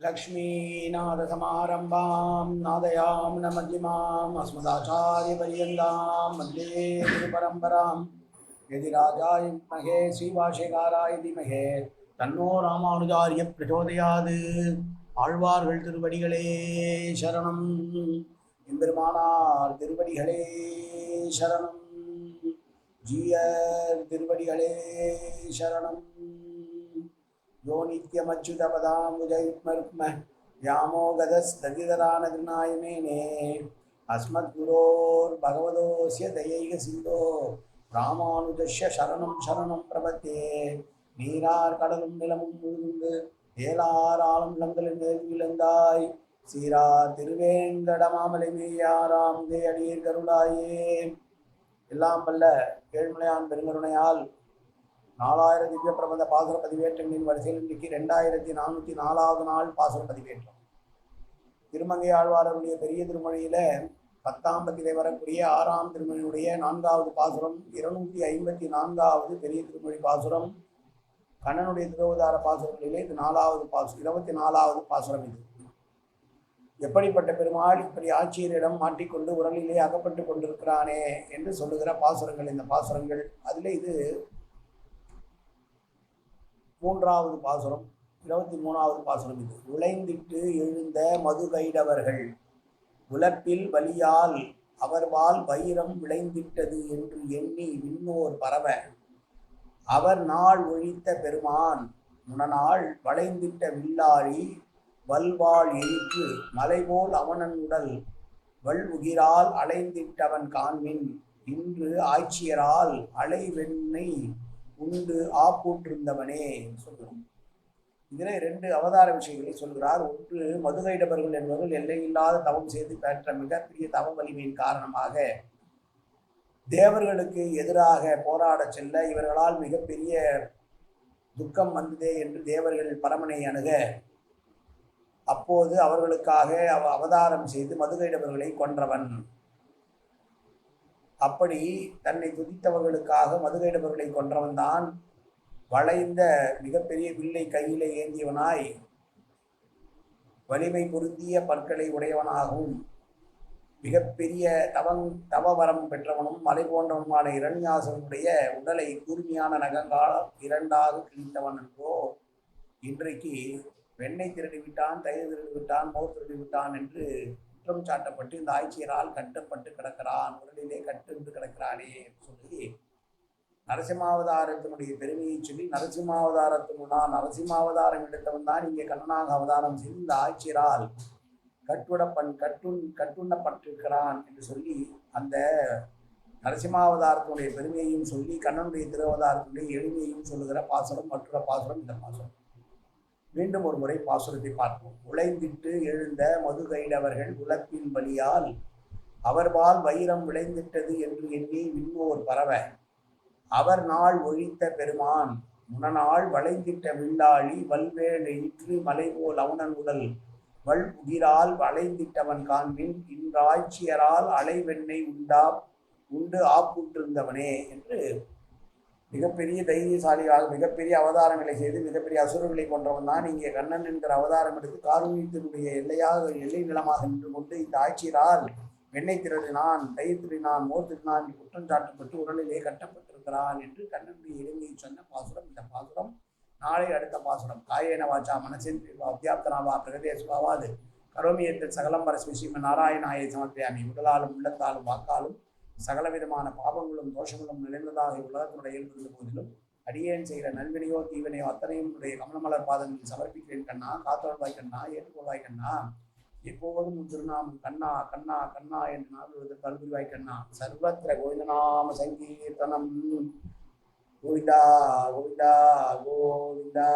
लक्ष्मीनाथसमारम्भां नादयां न मध्यमाम् अस्मदाचार्यपर्यन्तां वन्दे गुरुपरम्परां यदि राजाय विद्महे श्रीभाष्यकाराय धीमहे தன்னோ ராமானுஜாரிய பிரச்சோதயாது ஆழ்வார்கள் திருவடிகளே சரணம் எம்பெருமானார் திருவடிகளே சரணம் ஜீயர் திருவடிகளே சரணம் யோ நித்யமச்சுதபதாம்புஜயுக்மருக்ம व्यामोगदस्तदितरानगृणायमेने अस्मद्गुरोर्भगवतोऽस्य दयैक सिन्धो ராமானுஜஸ்ய சரணம் சரணம் பிரபத்தே நீரார் கடலும் நிலமும் முழுந்து ஏலாராளும் லங்களின் மேல் விழுந்தாய் சீரார் திருவேங்கடமாமலை மேயாராம் அடியீர் கருளாயே எல்லாம் வல்ல ஏழ்மலையான் பெருங்கருணையால் நாலாயிரம் திவ்ய பிரபந்த பாசுர பதிவேற்றங்களின் வரிசையில் இன்றைக்கு ரெண்டாயிரத்தி நானூற்றி நாலாவது நாள் பாசுர பதிவேற்றம். திருமங்கை ஆழ்வாரருடைய பெரிய திருமொழியில் பத்தாம் பத்திலே வரக்கூடிய ஆறாம் திருமொழியுடைய நான்காவது பாசுரம் இருநூற்றி ஐம்பத்தி நான்காவது பெரிய திருமொழி பாசுரம் கண்ணனுடைய திருவதார பாசுரங்களிலே இது நாலாவது பாசு இருபத்தி நாலாவது பாசுரம் இது. எப்படிப்பட்ட பெருமாள் இப்படி ஆட்சியரிடம் மாட்டிக்கொண்டு உரலிலே அகப்பட்டு கொண்டிருக்கிறானே என்று சொல்லுகிற பாசுரங்கள் இந்த பாசுரங்கள். அதில் இது மூன்றாவது பாசுரம் இருபத்தி மூணாவது பாசுரம் இது. உழைந்திட்டு எழுந்த மதுகைடவர்கள் உழப்பில் உலப்பில் வலியால் அவர்வால் வைரம் விளைந்திட்டது என்று எண்ணி விண்ணோர் பரவ அவர் நாள் ஒழித்த பெருமான் முனநாள் வளைந்திட்ட வில்லாழி வல்வாள் எரித்து மலைபோல் அவனன் உடல் வல் உகிரால் அலைந்திட்டவன் காண்மின் இன்று ஆட்சியரால் அலைவெண்ணை உண்டு ஆப்பூற்றிருந்தவனே என்று சொல்கிறோம் இதில் இரண்டு அவதார விஷயங்களை சொல்கிறார். ஒன்று மதுகைடபர்கள் என்பவர்கள் எல்லையில்லாத தவம் செய்து பெற்ற மிகப்பெரிய தவ வலிமையின் காரணமாக தேவர்களுக்கு எதிராக போராடச் செல்ல இவர்களால் மிகப்பெரிய துக்கம் வந்ததே என்று தேவர்கள் பரமனை அணுக அப்போது அவர்களுக்காக அவ அவதாரம் செய்து மதுகைடவர்களை கொன்றவன். அப்படி தன்னை துதித்தவர்களுக்காக மதுகைடவர்களை கொன்றவன் தான் வளைந்த மிகப்பெரிய வில்லை கையிலே ஏந்தியவனாய் வலிமை பொருந்திய பற்களை உடையவனாகவும் மிகப்பெரிய தவம் தவவரம் பெற்றவனும் மலை போன்றவனுமான இரண்யாசனுடைய உடலை கூர்மையான நகங்காலம் இரண்டாக கிழித்தவன் என்றோ இன்றைக்கு வெண்ணெய் திருடி விட்டான் தயிர் திருடி விட்டான் மோர் திருடி விட்டான் என்று குற்றம் சாட்டப்பட்டு இந்த ஆட்சியரால் கட்டப்பட்டு கிடக்கிறான் உடலிலே கட்டுண்டு கிடக்கிறானே சொல்லி நரசிம்மாவதாரத்தினுடைய பெருமையை சொல்லி நரசிம்மாவதாரத்தினுடா நரசிம்மாவதாரம் எடுத்தவன் தான் இங்கே கண்ணனாக அவதாரம் செய்து இந்த ஆட்சியரால் கட்டுடப்பன் கட்டுண் கட்டுண்ணப்பட்டிருக்கிறான் என்று சொல்லி அந்த நரசிம்மாவதாரத்தினுடைய பெருமையையும் சொல்லி கண்ணனுடைய திருவதாரத்தினுடைய எளிமையையும் சொல்லுகிற பாசுரம் மற்றொரு பாசுரம் இந்த பாசுரம். மீண்டும் ஒரு முறை பாசுரத்தை பார்ப்போம். உழைந்திட்டு எழுந்த மது கைடவர்கள் வழியால் அவர்பால் வைரம் விளைந்திட்டது என்று எண்ணி விண்ணோர் பரவ. அவர் நாள் ஒழித்த பெருமான் முனநாள் வளைந்திட்ட வில்லாளி வல்வேல் இற்று மலைபோல் அவனன் உடல். வல் உயிரால் வளைந்திட்டவன் காண்பின் இன்றாய்ச்சியரால் அலைவெண்ணை உண்டா உண்டு ஆப்புற்றிருந்தவனே என்று மிகப்பெரிய தைரியசாலிகளாக மிகப்பெரிய அவதாரங்களை செய்து மிகப்பெரிய அசுரர்களை கொன்றவன் தான் இங்கே கண்ணன் என்கிற அவதாரம் எடுத்து காரூணியத்தினுடைய எல்லையாக எல்லை நிலமாக நின்று கொண்டு இந்த ஆட்சியரால் வெண்ணெய் திருடினான் தயிர் திருடினான் மோர் திருடினான் என்று குற்றம் சாட்டப்பட்டு உடலிலே கட்டப்பட்டிருக்கிறான் என்று கண்ணனுடைய எளிமையை சொன்ன பாசுரம். இந்த பாசுரம் நாளை அடுத்த பாசுரம். காயேன வாச்சா மனசின் அத்தியாப்தனாவா பிரகதேசுவாவாது கரோமியத்தில் சகலம் பரஸ்மி ஸ்ரீமன் நாராயணாயை சமர்ப்பியாமி உடலாலும் உள்ளத்தாலும் வாக்காலும் சகலவிதமான பாபங்களும் தோஷங்களும் நிறைந்ததாக உலகத்தினுடைய இருந்த போதிலும் அடியேன் செய்கிற நல்வினையோ தீவினையோ அத்தனையும் உடைய கமலமலர் பாதங்களில் சமர்ப்பிக்கிறேன் கண்ணா காத்தோழ்வாய் கண்ணா ஏற்றுக்கொள்வாய் கண்ணா. எப்போதும் திருநாமம் கண்ணா கண்ணா கண்ணா என்று நாடுவது கல்விவாய் கண்ணா. சர்வத்திர கோவிந்தநாம சங்கீர்த்தனம். கோவிந்தா கோவிந்தா கோவிந்தா.